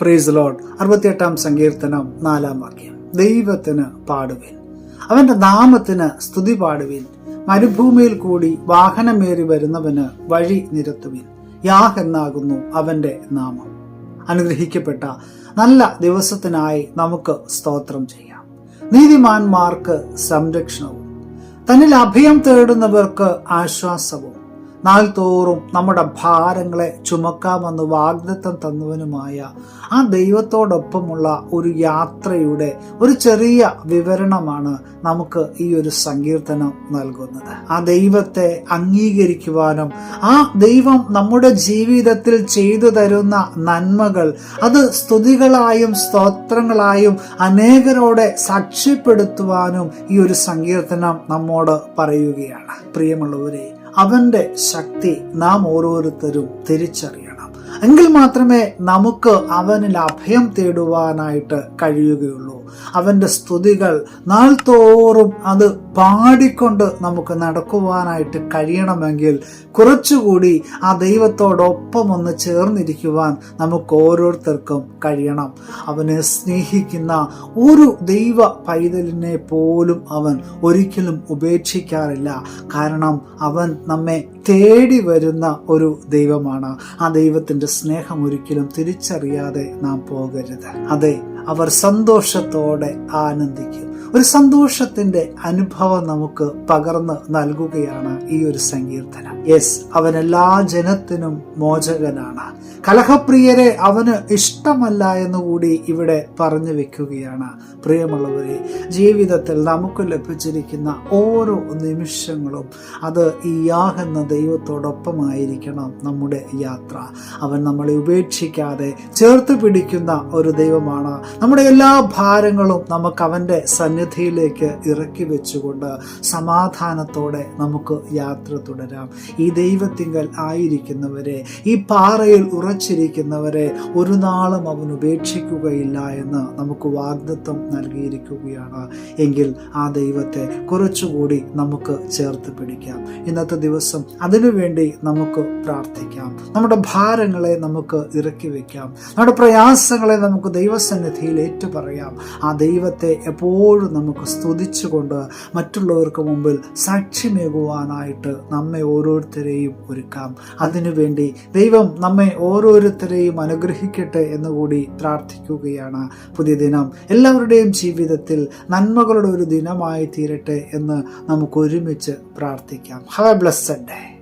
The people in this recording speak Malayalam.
പ്രൈസ് ലോഡ് അറുപത്തിയെട്ടാം സങ്കീർത്തനം നാലാം വാക്യം. ദൈവത്തിന് പാടുവിൻ. അവന്റെ നാമത്തിന് സ്തുതി പാടുവിൻ. മരുഭൂമിയിൽ കൂടി വാഹനമേറി വരുന്നവന് വഴി നിരത്തുവിൻ. യാഹ് എന്നാകുന്നു അവന്റെ നാമം. അനുഗ്രഹിക്കപ്പെട്ട നല്ല ദിവസത്തിനായി നമുക്ക് സ്തോത്രം ചെയ്യാം. നീതിമാന്മാർക്ക് സംരക്ഷണവും തന്നിൽ അഭയം തേടുന്നവർക്ക് ആശ്വാസവും നാൾ തോറും നമ്മുടെ ഭാരങ്ങളെ ചുമക്കാമെന്ന് വാഗ്ദത്തം തന്നവനുമായ ആ ദൈവത്തോടൊപ്പമുള്ള ഒരു യാത്രയുടെ ഒരു ചെറിയ വിവരണമാണ് നമുക്ക് ഈ ഒരു സങ്കീർത്തനം നൽകുന്നത്. ആ ദൈവത്തെ അംഗീകരിക്കുവാനും ആ ദൈവം നമ്മുടെ ജീവിതത്തിൽ ചെയ്തു തരുന്ന നന്മകൾ അത് സ്തുതികളായും സ്തോത്രങ്ങളായും അനേകരോടെ സാക്ഷ്യപ്പെടുത്തുവാനും ഈ ഒരു സങ്കീർത്തനം നമ്മോട് പറയുകയാണ്. പ്രിയമുള്ളവരെ അവന്റെ ശക്തി നാം ഓരോരുത്തരും തിരിച്ചറിയണം. എങ്കിൽ മാത്രമേ നമുക്ക് അവനിൽ അഭയം തേടുവാനായിട്ട് കഴിയുകയുള്ളൂ. അവന്റെ സ്തുതികൾ നാൾതോറും അത് പാടിക്കൊണ്ട് നമുക്ക് നടക്കുവാനായിട്ട് കഴിയണമെങ്കിൽ കുറച്ചുകൂടി ആ ദൈവത്തോടൊപ്പം ഒന്ന് ചേർന്നിരിക്കുവാൻ നമുക്ക് ഓരോരുത്തർക്കും കഴിയണം. അവനെ സ്നേഹിക്കുന്ന ഒരു ദൈവ പൈതലിനെ പോലും അവൻ ഒരിക്കലും ഉപേക്ഷിക്കാറില്ല. കാരണം അവൻ നമ്മെ തേടി വരുന്ന ഒരു ദൈവമാണ്. ആ ദൈവത്തിന്റെ സ്നേഹം ഒരിക്കലും തിരിച്ചറിയാതെ നാം പോകരുത്. അതെ അവർ സന്തോഷത്തോടെ ആനന്ദിക്കും. ഒരു സന്തോഷത്തിന്റെ അനുഭവം നമുക്ക് പകർന്ന് നൽകുകയാണ് ഈ ഒരു സങ്കീർത്തനം. യെസ് അവൻ എല്ലാ ജനത്തിനും മോചകനാണ്. കലഹപ്രിയരെ അവന് ഇഷ്ടമല്ല എന്നുകൂടി ഇവിടെ പറഞ്ഞു വെക്കുകയാണ്. പ്രിയമുള്ളവരെ ജീവിതത്തിൽ നമുക്ക് ലഭിച്ചിരിക്കുന്ന ഓരോ നിമിഷങ്ങളും അത് ഈ യാഹെന്ന ദൈവത്തോടൊപ്പമായിരിക്കണം നമ്മുടെ യാത്ര. അവൻ നമ്മളെ ഉപേക്ഷിക്കാതെ ചേർത്ത് പിടിക്കുന്ന ഒരു ദൈവമാണ്. നമ്മുടെ എല്ലാ ഭാരങ്ങളും നമുക്ക് അവന്റെ സന്നിധിയിലേക്ക് ഇറക്കി വെച്ചുകൊണ്ട് സമാധാനത്തോടെ നമുക്ക് യാത്ര തുടരാം. ഈ ദൈവത്തിങ്കൽ ആയിരിക്കുന്നവരെ ഈ പാറയിൽ ഉറച്ചിരിക്കുന്നവരെ ഒരു നാളും അവൻ ഉപേക്ഷിക്കുകയില്ല എന്ന് നമുക്ക് വാഗ്ദത്വം നൽകിയിരിക്കുകയാണ്. എങ്കിൽ ആ ദൈവത്തെ കുറച്ചുകൂടി നമുക്ക് ചേർത്ത് പിടിക്കാം. ഇന്നത്തെ ദിവസം അതിനുവേണ്ടി നമുക്ക് പ്രാർത്ഥിക്കാം. നമ്മുടെ ഭാരങ്ങളെ നമുക്ക് ഇറക്കി വയ്ക്കാം നമ്മുടെ പ്രയാസങ്ങളെ നമുക്ക് ദൈവസന്നിധിയിൽ ഏറ്റുപറയാം. ആ ദൈവത്തെ എപ്പോഴും നമുക്ക് സ്തുതിച്ചുകൊണ്ട് മറ്റുള്ളവർക്ക് മുമ്പിൽ സാക്ഷ്യമേകുവാനായിട്ട് നമ്മെ ഓരോരുത്തരെയും ഒരുക്കാം. അതിനുവേണ്ടി ദൈവം നമ്മെ ഓരോരുത്തരെയും അനുഗ്രഹിക്കട്ടെ എന്നുകൂടി പ്രാർത്ഥിക്കുകയാണ്. പുതിയ ദിനം എല്ലാവരുടെയും ജീവിതത്തിൽ നന്മകളുടെ ഒരു ദിനമായി തീരട്ടെ എന്ന് നമുക്ക് ഒരുമിച്ച് പ്രാർത്ഥിക്കാം. Have A blessed day